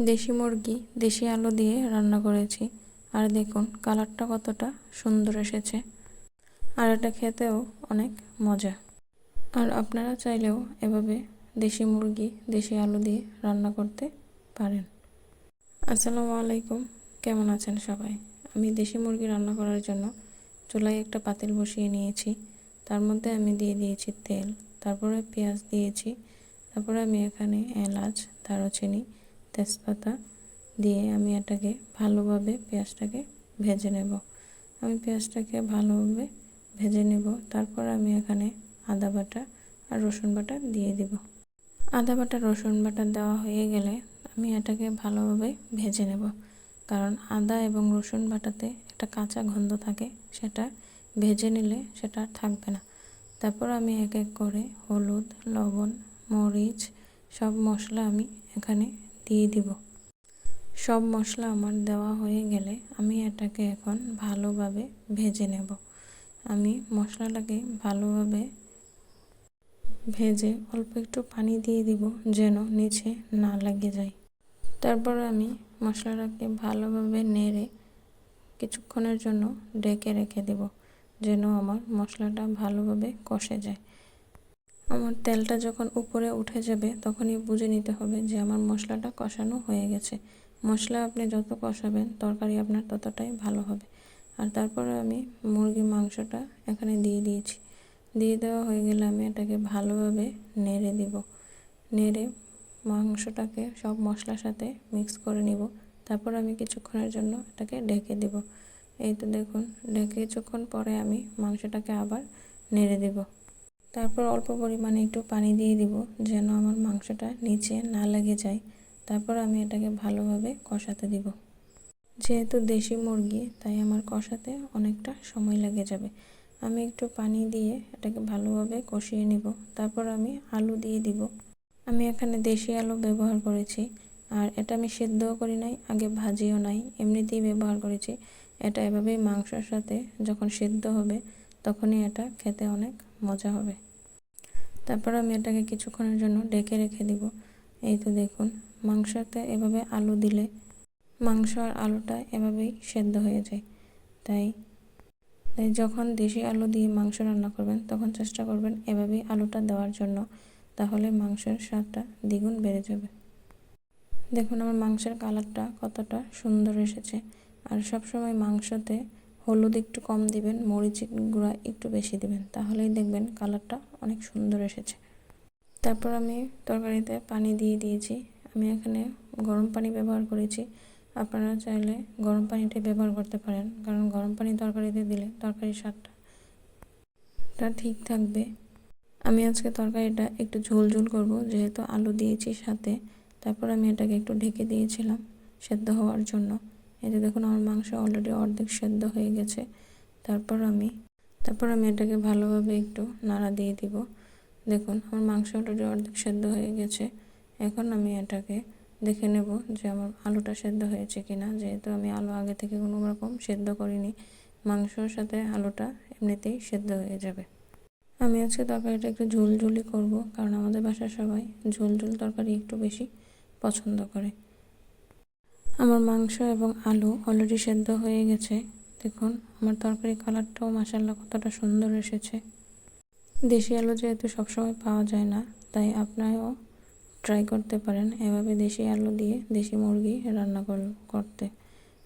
দেশি মুরগি, দেশি আলু দিয়ে রান্না করেছি। আর দেখুন, কালারটা কতটা সুন্দর এসেছে। আর এটা খেতেও অনেক মজা। আর আপনারা চাইলেও এভাবে দেশি মুরগি, দেশি আলু দিয়ে রান্না করতে পারেন। আসসালামু আলাইকুম। কেমন আছেন সবাই? আমি দেশি মুরগি রান্না করার জন্য চুলায় একটা পাতিল বসিয়ে নিয়েছি। তার মধ্যে আমি দিয়ে দিয়েছি তেল, তারপরে পেঁয়াজ দিয়েছি, তারপরে আমি এখানে এলাচ, দারুচিনি তেজপাতা দিয়ে আমি এটাকে ভালোভাবে পেঁয়াজটাকে ভেজে নেব। আমি পেঁয়াজটাকে ভালোভাবে ভেজে নেব। তারপর আমি এখানে আদা বাটা আর রসুন বাটা দিয়ে দিব। আদা বাটা, রসুন বাটা দেওয়া হয়ে গেলে আমি এটাকে ভালোভাবে ভেজে নেব। কারণ আদা এবং রসুন বাটাতে একটা কাঁচা গন্ধ থাকে, সেটা ভেজে নিলে সেটা আর থাকবে না। তারপর আমি এক এক করে হলুদ, লবণ, মরিচ সব মশলা আমি এখানে দিয়ে দিব। সব মশলা আমার দেওয়া হয়ে গেলে আমি এটাকে এখন ভালোভাবে ভেজে নেব। আমি মশলাটাকে ভালোভাবে ভেজে অল্প একটু পানি দিয়ে দিব যেন নিচে না লাগে যায়। তারপর আমি মশলাটাকে ভালোভাবে নেড়ে কিছুক্ষণের জন্য ডেকে রেখে দেব যেন আমার মশলাটা ভালোভাবে কষে যায়। আমার তেলটা যখন উপরে উঠে যাবে, তখনই বুঝে নিতে হবে যে আমার মশলাটা কষানো হয়ে গেছে। মশলা আপনি যত কষাবেন, তরকারি আপনার ততটাই ভালো হবে। আর তারপরে আমি মুরগির মাংসটা এখানে দিয়ে দিয়েছি। দিয়ে দেওয়া হয়ে গেলে আমি এটাকে ভালোভাবে নেড়ে দিব। নেড়ে মাংসটাকে সব মশলার সাথে মিক্স করে নিব। তারপর আমি কিছুক্ষণের জন্য এটাকে ঢেকে দেব। এই তো দেখুন, ঢেকে কিছুক্ষণ পরে আমি মাংসটাকে আবার নেড়ে দেব। তারপর অল্প পরিমাণে একটু পানি দিয়ে দিব যেন আমার মাংসটা নিচে না লেগে যায়। তারপর আমি এটাকে ভালোভাবে কষাতে দিব। যেহেতু দেশি মুরগি, তাই আমার কষাতে অনেকটা সময় লেগে যাবে। আমি একটু পানি দিয়ে এটাকে ভালোভাবে কষিয়ে নিব। তারপর আমি আলু দিয়ে দিব। আমি এখানে দেশি আলু ব্যবহার করেছি। আর এটা আমি সেদ্ধও করি নাই, আগে ভাজিও নাই, এমনিতেই ব্যবহার করেছি। এটা এভাবেই মাংসর সাথে যখন সেদ্ধ হবে, তখনই এটা খেতে অনেক মজা হবে। তারপর আমি এটাকে কিছুক্ষণের জন্য ডেকে রেখে দিব। এই তো দেখুন মাংসতে এভাবে আলু দিলে মাংস আর আলুটা এভাবেই সেদ্ধ হয়ে যায়। তাই তাই যখন দেশি আলু দিয়ে মাংস রান্না করবেন, তখন চেষ্টা করবেন এভাবেই আলুটা দেওয়ার জন্য, তাহলে মাংসের স্বাদটা দ্বিগুণ বেড়ে যাবে। দেখুন আমার মাংসের কালারটা কতটা সুন্দর এসেছে। আর সবসময় মাংসতে হলুদ একটু কম দিবেন, মরিচ গুঁড়া একটু বেশি দিবেন, তাহলেই দেখবেন কালারটা অনেক সুন্দর এসেছে। তারপর আমি তরকারিতে পানি দিয়ে দিয়েছি। আমি এখানে গরম পানি ব্যবহার করেছি। আপনারা চাইলে গরম পানিটাই ব্যবহার করতে পারেন, কারণ গরম পানি তরকারিতে দিলে তরকারির স্বাদটা ঠিক থাকবে। আমি আজকে তরকারিটা একটু ঝোল ঝোল করব, যেহেতু আলু দিয়েছি সাথে। তারপর আমি এটাকে একটু ঢেকে দিয়েছিলাম সেদ্ধ হওয়ার জন্য। যে দেখুন আমার মাংস অলরেডি অর্ধেক সেদ্ধ হয়ে গেছে। তারপর আমি তারপর আমি এটাকে ভালোভাবে একটু নাড়া দিয়ে দিব। দেখুন, আমার মাংস অলরেডি অর্ধেক সেদ্ধ হয়ে গেছে। এখন আমি এটাকে দেখে নেব যে আমার আলুটা সেদ্ধ হয়েছে কি না যেহেতু আমি আলু আগে থেকে কোনো রকম সেদ্ধ করিনি, মাংসর সাথে আলুটা এমনিতেই সেদ্ধ হয়ে যাবে। আমি আজকে তরকারিটা একটু ঝোল ঝুলি করব, কারণ আমাদের বাসার সবাই ঝোল ঝোল তরকারি একটু বেশি পছন্দ করে। আমার মাংস এবং আলু অলরেডি সেদ্ধ হয়ে গেছে। দেখুন, আমার তরকারি কালারটাও মাসাল্লাহ কতটা সুন্দর এসেছে। দেশি আলু যেহেতু সবসময় পাওয়া যায় না, তাই আপনারাও ট্রাই করতে পারেন এভাবে দেশি আলু দিয়ে দেশি মুরগি রান্না করতে।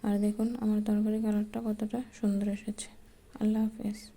আর দেখুন, আমার তরকারি কালারটা কতটা সুন্দর এসেছে। আল্লাহ হাফেজ।